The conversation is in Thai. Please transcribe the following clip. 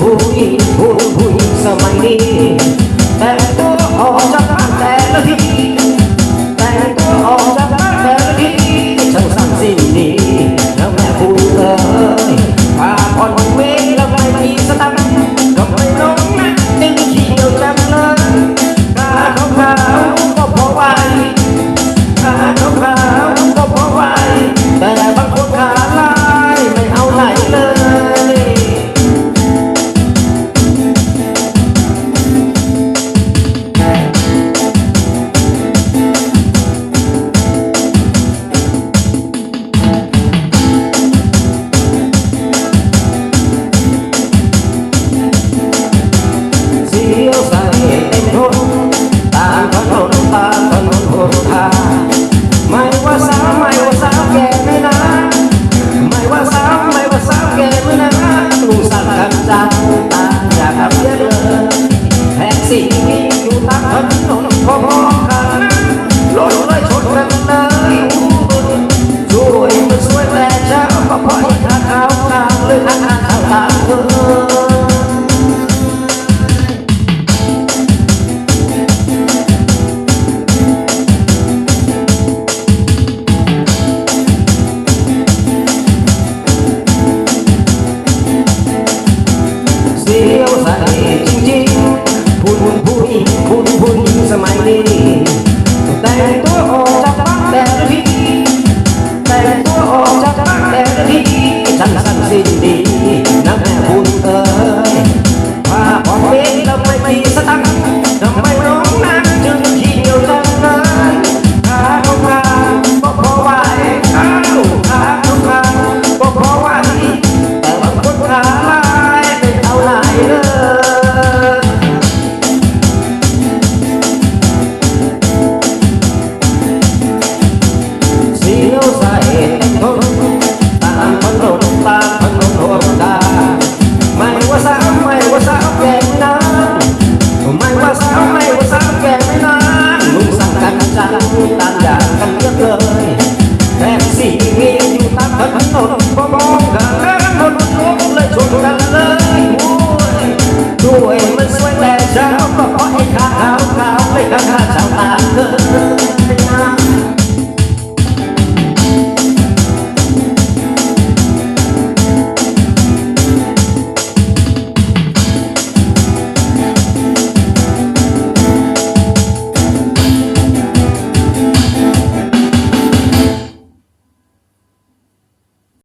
भूमि भूमि समयनी तो हो जाता है 啊啊啊 ลังตามอย่างกันเยอะเลยแต่สี่งที่อยู่ตามถนนบ่มองกันแล้วคนรวมเลยชนกันเลยด้วยมันสวยแต่เช้ก็เพราะไอ้ขาวขาวเลยข้างหา